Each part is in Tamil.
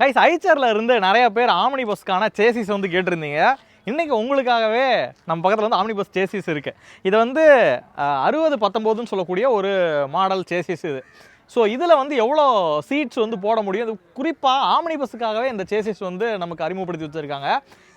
கைஸ் ஐச்சரில் இருந்து நிறைய பேர் ஆம்னி பஸ்க்கான சேசிஸ் வந்து கேட்டிருந்தீங்க. இன்றைக்கி உங்களுக்காகவே நம்ம பக்கத்தில் வந்து ஆம்னி பஸ் சேசிஸ் இருக்குது இது வந்து அறுபது பத்தொம்போதுன்னு சொல்லக்கூடிய ஒரு மாடல் சேசிஸ் இது. ஸோ இதில் வந்து எவ்வளோ சீட்ஸ் வந்து போட முடியும்? அது குறிப்பாக ஆம்னி பஸ்ஸுக்காகவே இந்த சேசிஸ் வந்து நமக்கு அறிமுகப்படுத்தி வச்சுருக்காங்க.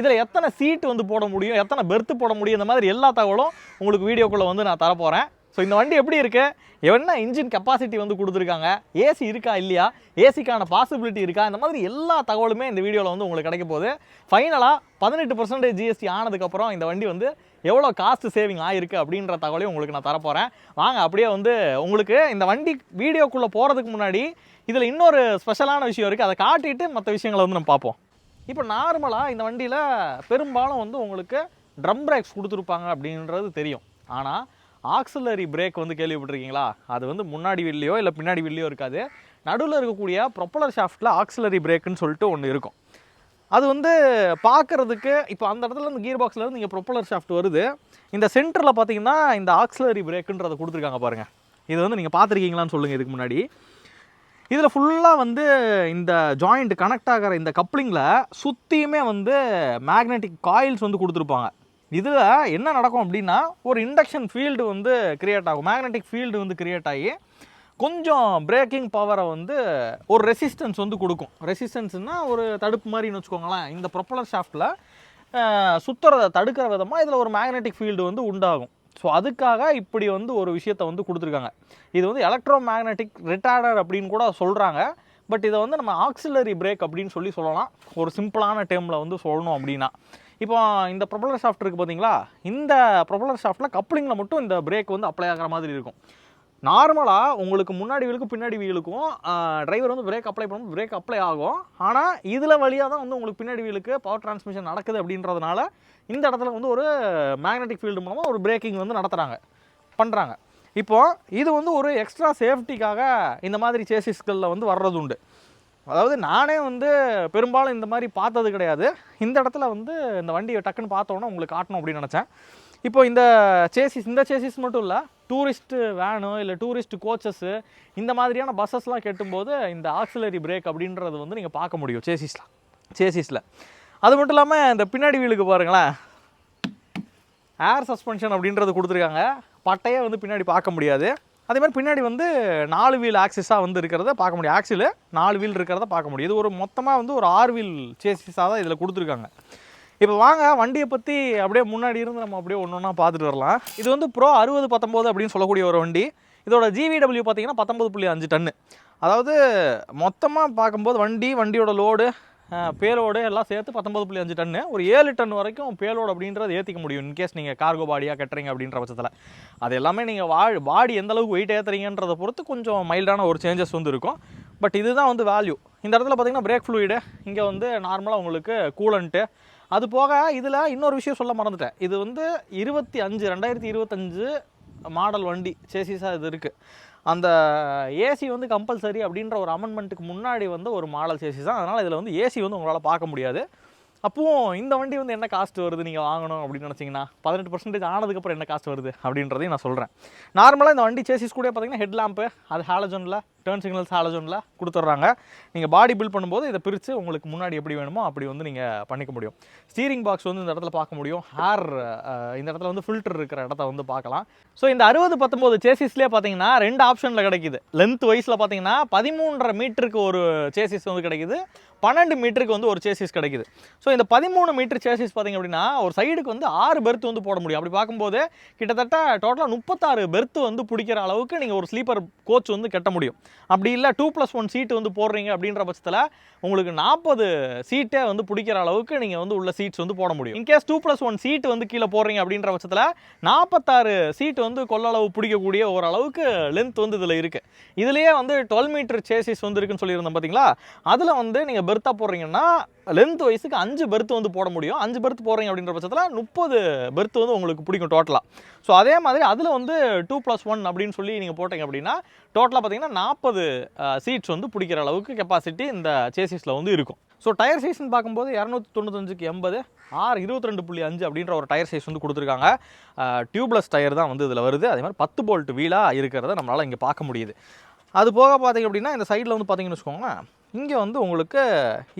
இதில் எத்தனை சீட் வந்து போட முடியும்? எத்தனை பெர்த்து போட முடியும்? இந்த மாதிரி எல்லா தகவலும் உங்களுக்கு வீடியோக்குள்ளே வந்து நான் தரப்போகிறேன் ஸோ இந்த வண்டி எப்படி இருக்குது என்ன இன்ஜின் கெப்பாசிட்டி வந்து கொடுத்துருக்காங்க? ஏசி இருக்கா இல்லையா? ஏசிக்கான பாசிபிலிட்டி இருக்கா? இந்த மாதிரி எல்லா தகவலுமே இந்த வீடியோவில் வந்து உங்களுக்கு கிடைக்க போகுது. ஃபைனலாக பதினெட்டு பர்சன்டேஜ் ஜிஎஸ்டி ஆனதுக்கப்புறம் இந்த வண்டி வந்து எவ்வளோ காஸ்ட் சேவிங் ஆகிருக்கு அப்படின்ற தகவலையும் உங்களுக்கு நான் தரப்போகிறேன் வாங்க அப்படியே வந்து உங்களுக்கு இந்த வண்டி வீடியோக்குள்ளே போகிறதுக்கு முன்னாடி இதில் இன்னொரு ஸ்பெஷலான விஷயம் இருக்குது அதை காட்டிட்டு மற்ற விஷயங்களை வந்து நம்ம பார்ப்போம். இப்போ நார்மலாக இந்த வண்டியில் பெரும்பாலும் வந்து உங்களுக்கு ட்ரம் பிரேக்ஸ் கொடுத்துருப்பாங்க அப்படின்றது தெரியும். ஆனால் ஆக்சிலரி பிரேக் வந்து கேள்விப்பட்டிருக்கீங்களா? அது வந்து முன்னாடி வில்லையோ இல்லை பின்னாடி வில்லையோ இருக்காது. நடுவில் இருக்கக்கூடிய ப்ரொப்பலர் ஷாஃப்ட்டில் ஆக்சிலரி பிரேக்குன்னு சொல்லிட்டு ஒன்று இருக்கும். அது வந்து பார்க்கறதுக்கு இப்போ அந்த இடத்துல இருந்து கியர் பாக்ஸ்லேருந்து இங்கே ப்ரொப்பலர் ஷாஃப்ட் வருது. இந்த சென்டரில் பார்த்தீங்கன்னா இந்த ஆக்சிலரி பிரேக்குன்றதை கொடுத்துருக்காங்க பாருங்கள் இது வந்து நீங்கள் பார்த்துருக்கீங்களான்னு சொல்லுங்கள் இதுக்கு முன்னாடி. இதில் ஃபுல்லாக வந்து இந்த ஜாயிண்ட் கனெக்ட் ஆகிற இந்த கப்ளிங்கில் சுற்றியுமே வந்து மேக்னெட்டிக் காயில்ஸ் வந்து கொடுத்துருப்பாங்க. இதில் என்ன நடக்கும் அப்படின்னா ஒரு இண்டக்ஷன் ஃபீல்டு வந்து க்ரியேட் ஆகும். மேக்னெட்டிக் ஃபீல்டு வந்து க்ரியேட் ஆகி கொஞ்சம் பிரேக்கிங் பவரை வந்து ஒரு ரெசிஸ்டன்ஸ் வந்து கொடுக்கும். ரெசிஸ்டன்ஸ்னால் ஒரு தடுப்பு மாதிரின்னு வச்சுக்கோங்களேன். இந்த ப்ரொப்பலர் ஷாஃப்டில் சுற்றுறதை தடுக்கிற விதமாக இதில் ஒரு மேக்னெட்டிக் ஃபீல்டு வந்து உண்டாகும். ஸோ அதுக்காக இப்படி வந்து ஒரு விஷயத்தை வந்து கொடுத்துருக்காங்க. இது வந்து எலக்ட்ரோ மேக்னெட்டிக் ரிட்டார்டர் அப்படின்னு கூட சொல்கிறாங்க பட் இதை வந்து நம்ம ஆக்சிலரி பிரேக் அப்படின்னு சொல்லி சொல்லலாம். ஒரு சிம்பிளான டேர்மில் வந்து சொல்லணும் அப்படின்னா. இப்போ இந்த ப்ரொபலர் ஷாஃப்ட் இருக்குது பார்த்தீங்களா இந்த ப்ரொபலர் ஷாஃப்ட்டில் கப்ளிங்கில் மட்டும் இந்த பிரேக் வந்து அப்ளை ஆகிற மாதிரி இருக்கும். நார்மலாக உங்களுக்கு முன்னாடி வீலுக்கும் பின்னாடி வீலுக்கும் டிரைவர் வந்து பிரேக் அப்ளை பண்ணும்போது பிரேக் அப்ளை ஆகும். ஆனால் இதில் வழியாக தான் வந்து உங்களுக்கு பின்னாடி வீலுக்கு பவர் டிரான்ஸ்மிஷன் நடக்குது அப்படின்றதுனால இந்த இடத்துல வந்து ஒரு மேக்னெட்டிக் ஃபீல்டு மூலமாக ஒரு பிரேக்கிங் வந்து நடத்துகிறாங்க பண்ணுறாங்க இப்போது இது வந்து ஒரு எக்ஸ்ட்ரா சேஃப்டிக்காக இந்த மாதிரி சேசிஸ்களில் வந்து வர்றது உண்டு அதாவது நானே வந்து பெரும்பாலும் இந்த மாதிரி பார்த்தது கிடையாது. இந்த இடத்துல வந்து இந்த வண்டியை டக்குன்னு பார்த்தோன்னே உங்களுக்கு காட்டணும் அப்படின்னு நினச்சேன். இப்போ இந்த சேசிஸ் இந்த சேசிஸ் மட்டும் இல்லை டூரிஸ்ட்டு வேனு இல்லை டூரிஸ்ட் கோச்சஸ்ஸு இந்த மாதிரியான பஸ்ஸஸ்லாம் கெட்டும்போது இந்த ஆக்சிலரி பிரேக் அப்படின்றது வந்து நீங்கள் பார்க்க முடியும் சேசிஸில் சேசிஸில் அது மட்டும் இல்லாமல் இந்த பின்னாடி வீலுக்கு பாருங்களேன். ஏர் சஸ்பென்ஷன் அப்படின்றது கொடுத்துருக்காங்க. பட்டையே வந்து பின்னாடி பார்க்க முடியாது. அதே மாதிரி பின்னாடி வந்து நாலு வீல் ஆக்சிஸாக வந்து இருக்கிறத பார்க்க முடியும். ஆக்சில் நாலு வீல் இருக்கிறத பார்க்க முடியும். இது ஒரு மொத்தமாக வந்து ஒரு ஆறு வீல் சேசிஸாக தான் இதில் கொடுத்துருக்காங்க. இப்போ வாங்க வண்டியை பற்றி அப்படியே முன்னாடி இருந்து நம்ம அப்படியே ஒன்று ஒன்றா பார்த்துட்டு வரலாம். இது வந்து ப்ரோ அறுபது பத்தொம்போது அப்படின்னு சொல்லக்கூடிய ஒரு வண்டி. இதோட ஜிவிடபிள்யூ பார்த்தீங்கன்னா பத்தொம்பது புள்ளி அஞ்சு டன்னு அதாவது மொத்தமாக பார்க்கும்போது வண்டி வண்டியோட லோடு பேலோடு எல்லாம் சேர்த்து பத்தொம்பது புள்ளி அஞ்சு டன்னு ஒரு ஏழு டன் வரைக்கும் பேலோடு அப்படின்றது ஏற்றிக்க முடியும் இன்கேஸ் நீங்கள் கார்கோ பாடியாக கட்டுறீங்க அப்படின்ற பட்சத்தில். அது எல்லாமே நீங்கள் வா பாடி எந்த அளவுக்கு வெயிட் ஏற்றுறீங்கன்றதை பொறுத்து கொஞ்சம் மைல்டான ஒரு சேஞ்சஸ் வந்து இருக்கும். பட் இதுதான் வந்து வேல்யூ இந்த இடத்துல பார்த்தீங்கன்னா பிரேக் ஃப்ளூயிடு இங்கே வந்து நார்மலாக உங்களுக்கு கூலண்ட்டு அது போக இதில் இன்னொரு விஷயம் சொல்ல மறந்துட்டேன். இது வந்து இருபத்தி அஞ்சு ரெண்டாயிரத்தி இருபத்தஞ்சு மாடல் வண்டி சேசிஸாக இது இருக்குது அந்த ஏசி வந்து கம்பல்சரி அப்படின்ற ஒரு அமெண்ட்மெண்ட்டுக்கு முன்னாடி வந்து ஒரு மாடல் சேசிஸ் தான். அதனால் இதில் வந்து ஏசி வந்து உங்களால் பார்க்க முடியாது. அப்போது இந்த வண்டி வந்து என்ன காஸ்ட் வருது நீங்கள் வாங்கணும் அப்படின்னு நினச்சிங்கன்னா பதினெட்டு பர்சன்டேஜ் ஆனதுக்கப்புறம் என்ன காஸ்ட் வருது அப்படின்றதையும் நான் சொல்கிறேன் நார்மலாக இந்த வண்டி சேசிஸ் கூட பார்த்தீங்கன்னா ஹெட் லேம்ப்பு அது ஹாலஜோனில் டேர்ன் சிக்னல்ஸ் ஹாலஜோனில் கொடுத்துட்றாங்க நீங்கள் பாடி பில்ட் பண்ணும்போது இதை பிரித்து உங்களுக்கு முன்னாடி எப்படி வேணுமோ அப்படி வந்து நீங்கள் பண்ணிக்க முடியும். ஸ்டீரிங் பாக்ஸ் வந்து இந்த இடத்துல பார்க்க முடியும். ஹேர் இந்த இடத்துல வந்து ஃபில்டர் இருக்கிற இடத்த வந்து பார்க்கலாம். ஸோ இந்த அறுபது பத்தொம்போது சேசிஸ்லேயே பார்த்தீங்கன்னா ரெண்டு ஆப்ஷனில் கிடைக்குது. லென்த் வைஸில் பார்த்தீங்கன்னா பதிமூன்றரை மீட்டருக்கு ஒரு சேசிஸ் வந்து கிடைக்குது. பன்னெண்டு மீட்டருக்கு வந்து ஒரு சேசிஸ் கிடைக்குது. ஸோ இந்த பதிமூணு மீட்டர் சேசிஸ் பார்த்தீங்க அப்படின்னா ஒரு சைடுக்கு வந்து ஆறு பெர்த் வந்து போட முடியும். அப்படி பார்க்கும்போது கிட்டத்தட்ட டோட்டலாக முப்பத்தாறு பெர்த் வந்து பிடிக்கிற அளவுக்கு நீங்கள் ஒரு ஸ்லீப்பர் கோச் வந்து கட்ட முடியும். அப்படி இல்லை டூ ப்ளஸ் ஒன் சீட்டு வந்து போடுறீங்க அப்படின்ற பட்சத்தில் உங்களுக்கு நாற்பது சீட்டே வந்து பிடிக்கிற அளவுக்கு நீங்கள் வந்து உள்ள சீட்ஸ் வந்து போட முடியும். In case two plus one seat வந்து கீழே போடுறீங்க அப்படின்ற பட்சத்தில் நாற்பத்தாறு சீட்டு வந்து கொள்ளளவு பிடிக்கக்கூடிய ஓரளவுக்கு லென்த் வந்து இதில் இருக்குது இதுலேயே வந்து டுவெல் மீட்டர் சேசிஸ் வந்து இருக்குன்னு சொல்லியிருந்தேன் பார்த்தீங்களா அதில் வந்து நீங்கள் பெர்த்தாக போடுறீங்கன்னா லென்த் வயசுக்கு அஞ்சு பெர்த் வந்து போட முடியும். அஞ்சு பெர்த் போடுறீங்க அப்படின்ற பட்சத்தில் முப்பது பெர்த் வந்து உங்களுக்கு பிடிக்கும் டோட்டலாக ஸோ அதே மாதிரி அதில் வந்து டூ ப்ளஸ் ஒன் அப்படின்னு சொல்லி நீங்கள் போட்டீங்க அப்படின்னா டோட்டலாக பார்த்தீங்கன்னா நாற்பது சீட்ஸ் வந்து பிடிக்கிற அளவுக்கு கெப்பாசிட்டி இந்த சேசிஸில் வந்து இருக்கும். ஸோ டயர் சைஸ்னு பார்க்கும்போது இரநூத்தி தொண்ணூத்தஞ்சுக்கு எண்பது ஆறு இருபத்தி ரெண்டு புள்ளி அஞ்சு அப்படின்ற ஒரு டயர் சைஸ் வந்து கொடுத்துருக்காங்க. டியூப்லெஸ் டயர் தான் வந்து இதில் வருது. அதே மாதிரி பத்து போல்ட் வீலாக இருக்கிறத நம்மளால் இங்கே பார்க்க முடியுது. அது போக பார்த்தீங்க அப்படின்னா இந்த சைடில் வந்து பார்த்தீங்கன்னு வச்சுக்கோங்களேன் இங்கே வந்து உங்களுக்கு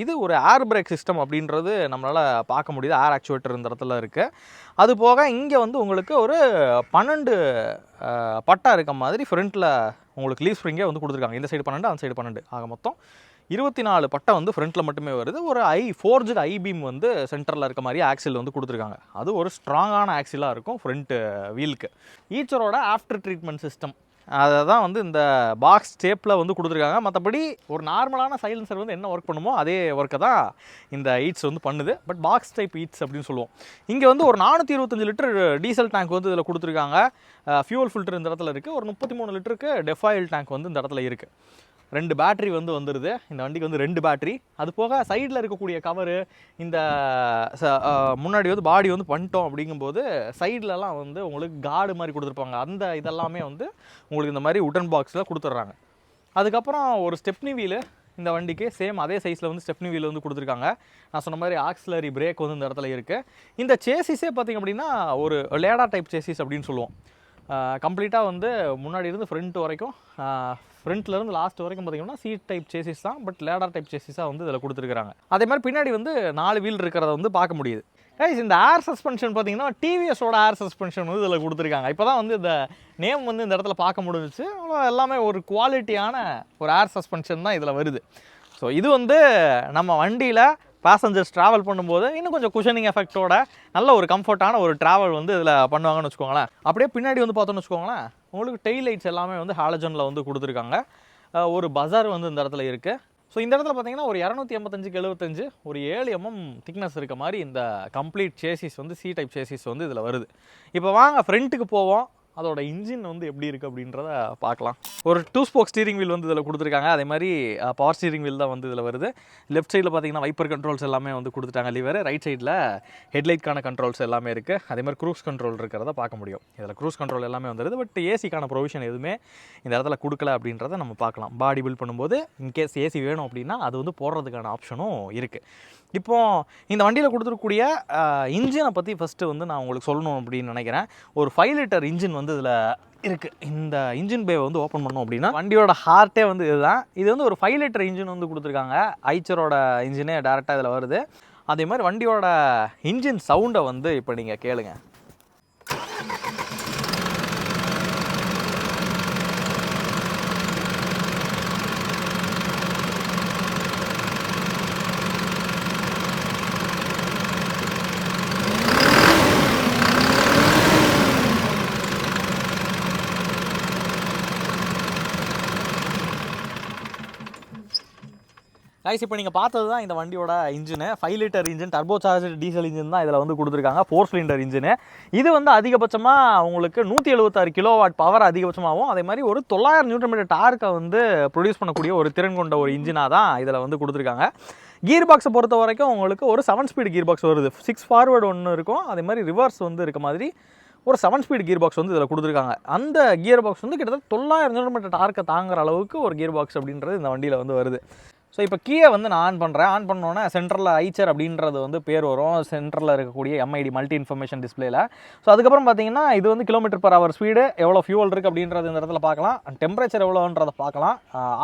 இது ஒரு ஏர் பிரேக் சிஸ்டம் அப்படின்றது நம்மளால் பார்க்க முடியுது. ஏர் ஆக்சுவேட்டர் இந்த இடத்துல இருக்குது அது போக இங்கே வந்து உங்களுக்கு ஒரு பன்னெண்டு பட்டா இருக்க மாதிரி ஃப்ரண்ட்டில் உங்களுக்கு லீவ் ஸ்ப்ரிங்கே வந்து கொடுத்துருக்காங்க. இந்த சைடு பன்னெண்டு அந்த சைடு பன்னெண்டு. ஆக மொத்தம் இருபத்தி நாலு பட்டை வந்து ஃப்ரண்ட்டில் மட்டுமே வருது. ஒரு ஐ ஃபோர்ஜு ஐ பீம் வந்து சென்டரில் இருக்க மாதிரி ஆக்சில் வந்து கொடுத்துருக்காங்க. அது ஒரு ஸ்ட்ராங்கான ஆக்சிலாக இருக்கும் ஃப்ரண்ட்டு வீலுக்கு ஈச்சரோட ஆஃப்டர் ட்ரீட்மெண்ட் சிஸ்டம் அதை தான் வந்து இந்த பாக்ஸ் ஸ்டேப்பில் வந்து கொடுத்துருக்காங்க. மற்றபடி ஒரு நார்மலான சைலன்சர் வந்து என்ன ஒர்க் பண்ணுமோ அதே ஒர்க்கை தான் இந்த ஈட்ஸ் வந்து பண்ணுது. பட் பாக்ஸ் டைப் ஈட்ஸ் அப்படின்னு சொல்லுவோம். இங்கே வந்து ஒரு நானூற்றி இருபத்தஞ்சு லிட்டர் டீசல் டேங்க் வந்து இதில் கொடுத்துருக்காங்க. ஃபியூல் ஃபில்டர் இந்த இடத்துல இருக்குது ஒரு முப்பத்தி மூணு லிட்டருக்கு டெஃபாயில் டேங்க் வந்து இந்த இடத்துல இருக்குது ரெண்டு பேட்ரி வந்து வந்துடுது இந்த வண்டிக்கு வந்து ரெண்டு பேட்ரி அது போக சைடில் இருக்கக்கூடிய கவரு இந்த முன்னாடி வந்து பாடி வந்து பண்ணிட்டோம் அப்படிங்கும்போது சைட்லலாம் வந்து உங்களுக்கு கார்டு மாதிரி கொடுத்துருப்பாங்க. அந்த இதெல்லாமே வந்து உங்களுக்கு இந்த மாதிரி உடன் பாக்ஸில் கொடுத்துட்றாங்க அதுக்கப்புறம் ஒரு ஸ்டெப்னி வீலு இந்த வண்டிக்கு சேம் அதே சைஸில் வந்து ஸ்டெப்னி வீல் வந்து கொடுத்துருக்காங்க. நான் சொன்ன மாதிரி ஆக்சிலரி பிரேக் வந்து இந்த இடத்துல இருக்குது இந்த சேசிஸே பார்த்திங்க அப்படின்னா ஒரு லேடா டைப் சேசிஸ் அப்படின்னு சொல்லுவோம். கம்ப்ளீட்டாக வந்து முன்னாடி இருந்து ஃப்ரண்ட் வரைக்கும் ஃப்ரண்ட்லேருந்து லாஸ்ட் வரைக்கும் பார்த்தீங்கன்னா சீட் டைப் சேசிஸ் தான் பட் லேடர் டைப் சேசிஸாக வந்து இதில் கொடுத்துருக்காங்க அதே மாதிரி பின்னாடி வந்து நாலு வீல் இருக்கிறத வந்து பார்க்க முடியுது. கைஸ் இந்த ஏர் சஸ்பென்ஷன் பார்த்தீங்கன்னா டிவிஎஸோட ஏர் சஸ்பென்ஷன் வந்து இதில் கொடுத்துருக்காங்க. இப்போ தான் வந்து இந்த நேம் வந்து இந்த இடத்துல பார்க்க முடிஞ்சிச்சு. எல்லாமே ஒரு குவாலிட்டியான ஒரு ஏர் சஸ்பென்ஷன் தான் இதில் வருது. ஸோ இது வந்து நம்ம வண்டியில் பேசஞ்சர்ஸ் ட்ராவல் பண்ணும்போது இன்னும் கொஞ்சம் குஷனிங் எஃபெக்ட்டோட நல்ல ஒரு கம்ஃபர்ட்டான ஒரு ட்ராவல் வந்து இதில் பண்ணுவாங்கன்னு வச்சுக்கோங்களேன். அப்படியே பின்னாடி வந்து பார்த்தோன்னு வச்சுக்கோங்களேன் உங்களுக்கு டெய்ல் லைட்ஸ் எல்லாமே வந்து ஹாலஜனில் வந்து கொடுத்துருக்காங்க. ஒரு பஜார் வந்து இந்த இடத்துல இருக்குது ஸோ இந்த இடத்துல பார்த்தீங்கன்னா ஒரு இரநூத்தி எண்பத்தஞ்சுக்கு எழுபத்தஞ்சு ஒரு ஏழு எம்எம் திக்னஸ் இருக்க மாதிரி இந்த கம்ப்ளீட் சேசிஸ் வந்து சி டைப் சேசிஸ் வந்து இதில் வருது. இப்போ வாங்க ஃப்ரண்ட்டுக்கு போவோம். அதோட இன்ஜின் வந்து எப்படி இருக்குது அப்படின்றத பார்க்கலாம். ஒரு டூ ஸ்போக் ஸ்டீரிங் வீல் வந்து இதில் கொடுத்துருக்காங்க. அதே மாதிரி பவர் ஸ்டீரிங் வீல் தான் வந்து இதில் வருது. லெஃப்ட் சைடில் பார்த்தீங்கன்னா வைப்பர் கண்ட்ரோல்ஸ் எல்லாமே வந்து கொடுத்துட்டாங்க லிவர் ரைட் சைடில் ஹெட்லைட்கான கண்ட்ரோல்ஸ் எல்லாமே இருக்குது அதே மாதிரி க்ரூஸ் கண்ட்ரோல் இருக்கிறத பார்க்க முடியும். இதில் க்ரூஸ் கண்ட்ரோல் எல்லாமே வந்துடுது பட் ஏசிக்கான ப்ரொவிஷன் எதுவுமே இந்த இடத்துல கொடுக்கல அப்படின்றத நம்ம பார்க்கலாம். பாடி பில்ட் பண்ணும்போது இன்கேஸ் ஏசி வேணும் அப்படின்னா அது வந்து போடுறதுக்கான ஆப்ஷனும் இருக்குது இப்போ இந்த வண்டியில் கொடுத்துருக்கக்கூடிய இன்ஜினை பற்றி ஃபஸ்ட்டு வந்து நான் உங்களுக்கு சொல்லணும் அப்படின்னு நினைக்கிறேன். ஒரு ஃபைவ் லிட்டர் இன்ஜின் வந்து இதில் இருக்குது இந்த இன்ஜின் பே வந்து ஓப்பன் பண்ணோம் அப்படின்னா வண்டியோட ஹார்ட்டே வந்து இதுதான். இது வந்து ஒரு ஃபைவ் லிட்டர் இன்ஜின் வந்து கொடுத்துருக்காங்க. ஐச்சரோட இன்ஜினே டேரெக்டாக இதில் வருது. அதே மாதிரி வண்டியோட இன்ஜின் சவுண்டை வந்து இப்போ நீங்கள் கேளுங்கள் கைஸ் இப்போ நீங்கள் பார்த்தது தான் இந்த வண்டியோட engine five litre engine turbo charge diesel engine தான் இதில் வந்து கொடுத்துருக்காங்க. ஃபோர் சிலிண்டர் இன்ஜினு இது வந்து அதிகபட்சமாக உங்களுக்கு நூற்றி எழுபத்தாறு கிலோ வாட் பவர் அதிகபட்சமாகவும் அதே மாதிரி ஒரு தொள்ளாயிரம் நியூட்டன் மீட்டர் டார்க்கை வந்து ப்ரொடியூஸ் பண்ணக்கூடிய ஒரு திறன் கொண்ட ஒரு இன்ஜினாக தான் இதில் வந்து கொடுத்துருக்காங்க. கீர் பாக்ஸை பொறுத்த வரைக்கும் உங்களுக்கு ஒரு செவன் ஸ்பீடு கீர் பாக்ஸ் வருது. சிக்ஸ் ஃபார்வர்டு ஒன்று இருக்கும். அதே மாதிரி ரிவர்ஸ் வந்து இருக்க மாதிரி ஒரு செவன் ஸ்பீடு கீர் பாக்ஸ் வந்து இதில் கொடுத்துருக்காங்க. அந்த கியர் பாக்ஸ் வந்து கிட்டத்தட்ட தொள்ளாயிரம் நியூட்டன் டார்க்கை தாங்குற அளவுக்கு ஒரு கியர் பாக்ஸ் அப்படின்றது இந்த வண்டியில் வந்து வருது. ஸோ இப்போ கீயை வந்து நான் ஆன் பண்ணுறேன் ஆன் பண்ணோன்னே சென்ட்ரலில் ஐச்சர் அப்படின்றது வந்து பேர் வரும். சென்ட்ரலில் இருக்கக்கூடிய எம்ஐடி மல்டி இன்ஃபர்மேஷன் டிஸ்பிளேல ஸோ அதுக்கப்புறம் பார்த்தீங்கன்னா இது வந்து கிலோமீட்டர் பர் ஹவர் ஸ்பீடு எவ்வளோ ஃபியூவல் இருக்குது அப்படின்றது இந்த இடத்துல பார்க்கலாம் டெம்பரேச்சர் எவ்வளோன்றதை பார்க்கலாம்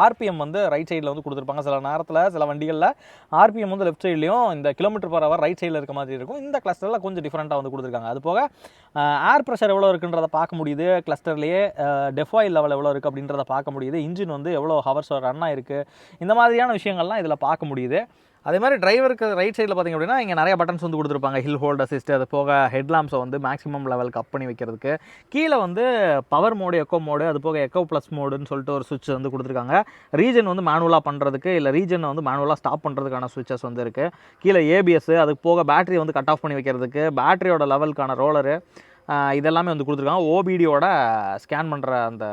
ஆர்பிஎம் வந்து ரைட் சைடில் வந்து கொடுத்துருப்பாங்க. சில நேரத்தில் சில வண்டிகளில் ஆர்பிஎம் வந்து லெஃப்ட் சைட்லேயும் இந்த கிலோமீட்டர் பர் ஹவர் ரைட் சைடில் இருக்க மாதிரி இருக்கும். இந்த கிளஸ்டரில் கொஞ்சம் டிஃப்ரெண்ட்டாக வந்து கொடுத்துருக்காங்க. அது போக ஏர் ப்ரெஷர் எவ்வளோ இருக்குன்றதை பார்க்க முடியுது. கிளஸ்டர்லேயே டெஃபாயில் லெவல் எவ்வளோ இருக்குது அப்படின்றத பார்க்க முடியுது. இன்ஜின் வந்து எவ்வளோ ஹவர்ஸ் ரன் ஆயிருக்கு. இந்த மாதிரியான விஷயங்கள்லாம் இதில் பார்க்க முடியுது. அதே மாதிரி டிரைவருக்கு ரைட் சைடில் பார்த்தீங்க அப்படின்னா இங்கே நிறைய பட்டன்ஸ் வந்து கொடுத்துருப்பாங்க. ஹில் ஹோல்ட் அசிஸ்ட் அது போக ஹெட்லாம்ஸை வந்து மேக்ஸிமம் லெவலுக்கு அப் பண்ணி வைக்கிறதுக்கு. கீழே வந்து பவர் மோடு எக்கோ மோடு அது போக எக்கோ ப்ளஸ் மோடுன்னு சொல்லிட்டு ஒரு சுவிட்ச் வந்து கொடுத்துருக்காங்க. ரீஜன் வந்து மேனுவலாக பண்ணுறதுக்கு இல்லை ரீஜனை வந்து மேனுவலாக ஸ்டாப் பண்ணுறதுக்கான சுவிச்சஸ் வந்து இருக்குது கீழே ஏபிஎஸ் அதுக்கு போக பேட்டரி வந்து கட் ஆஃப் பண்ணி வைக்கிறதுக்கு பேட்டரியோட லெவலுக்கான ரோலரு இதெல்லாமே வந்து கொடுத்துருக்காங்க. ஓபிடியோட ஸ்கேன் பண்ணுற அந்த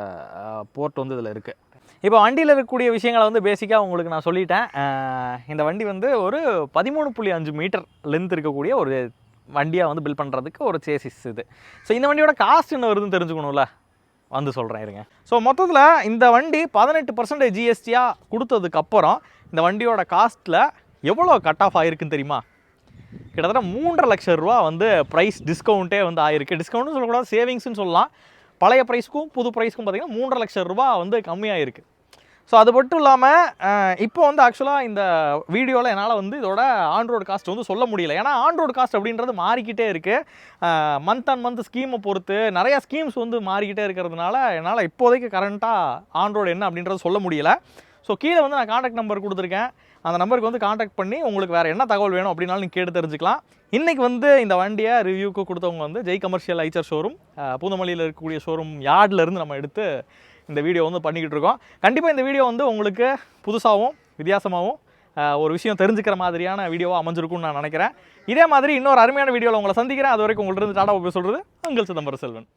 போர்ட் வந்து இதில் இருக்குது இப்போ வண்டியில் இருக்கக்கூடிய விஷயங்களை வந்து பேசிக்காக உங்களுக்கு நான் சொல்லிட்டேன். இந்த வண்டி வந்து ஒரு பதிமூணு புள்ளி அஞ்சு மீட்டர் லென்த் இருக்கக்கூடிய ஒரு வண்டியாக வந்து பில் பண்ணுறதுக்கு ஒரு சேசிஸ் இது. ஸோ இந்த வண்டியோட காஸ்ட் என்ன வருதுன்னு தெரிஞ்சுக்கணும்ல? வந்து சொல்கிறேன் இருங்க. ஸோ மொத்தத்தில் இந்த வண்டி பதினெட்டு பர்சன்டேஜ் ஜிஎஸ்டியாக கொடுத்ததுக்கப்புறம் இந்த வண்டியோட காஸ்ட்டில் எவ்வளோ கட் ஆஃப் ஆகிருக்குன்னு தெரியுமா? கிட்டத்தட்ட மூன்றரை லட்சம் ரூபா வந்து ப்ரைஸ் டிஸ்கவுண்ட்டே வந்து ஆயிருக்கு. டிஸ்கவுண்ட்னு சொல்லக்கூடாது சேவிங்ஸ்னு சொல்லலாம். பழைய ப்ரைஸ்க்கும் புது ப்ரைஸ்க்கும் பார்த்தீங்கன்னா மூன்றரை லட்சம் ரூபா வந்து கம்மியாயிருக்கு. ஸோ அது மட்டும் இல்லாமல் இப்போ வந்து ஆக்சுவலாக இந்த வீடியோவில் என்னால் வந்து இதோட ஆன் காஸ்ட் வந்து சொல்ல முடியல. ஏன்னா ஆண்ட்ராய்டு காஸ்ட் அப்படின்றது மாறிக்கிட்டே இருக்குது மந்த் அண்ட் மந்த் ஸ்கீமை பொறுத்து நிறையா ஸ்கீம்ஸ் வந்து மாறிக்கிட்டே இருக்கிறதுனால என்னால் இப்போதைக்கு கரண்ட்டாக ஆன் என்ன அப்படின்றது சொல்ல முடியல. ஸோ கீழே வந்து நான் காண்டாக்ட் நம்பர் கொடுத்துருக்கேன். அந்த நம்பருக்கு வந்து காண்டாக்ட் பண்ணி உங்களுக்கு வேறு என்ன தகவல் வேணும் அப்படின்னாலும் நீங்கள் கேட்டு தெரிஞ்சுக்கலாம். இன்றைக்கி வந்து இந்த வண்டியை ரிவ்யூக்கு கொடுத்தவங்க வந்து ஜெய் கமர்ஷியல் ஐச்சர் ஷோரூம் பூந்தமல்லியில் இருக்கக்கூடிய ஷோரூம் யார்டில் இருந்து நம்ம எடுத்து இந்த வீடியோ வந்து பண்ணிக்கிட்டு இருக்கோம் கண்டிப்பாக இந்த வீடியோ வந்து உங்களுக்கு புதுசாகவும் வித்தியாசமாகவும் ஒரு விஷயம் தெரிஞ்சுக்கிற மாதிரியான வீடியோவாக அமைஞ்சிருக்கும்னு நான் நினைக்கிறேன். இதே மாதிரி இன்னொரு அருமையான வீடியோவில் உங்களை சந்திக்கிறேன். அது வரைக்கும் உங்கள்கிட்ட இருந்து டாடா போய் சொல்கிறது உங்கள் சிதம்பரம் செல்வன்.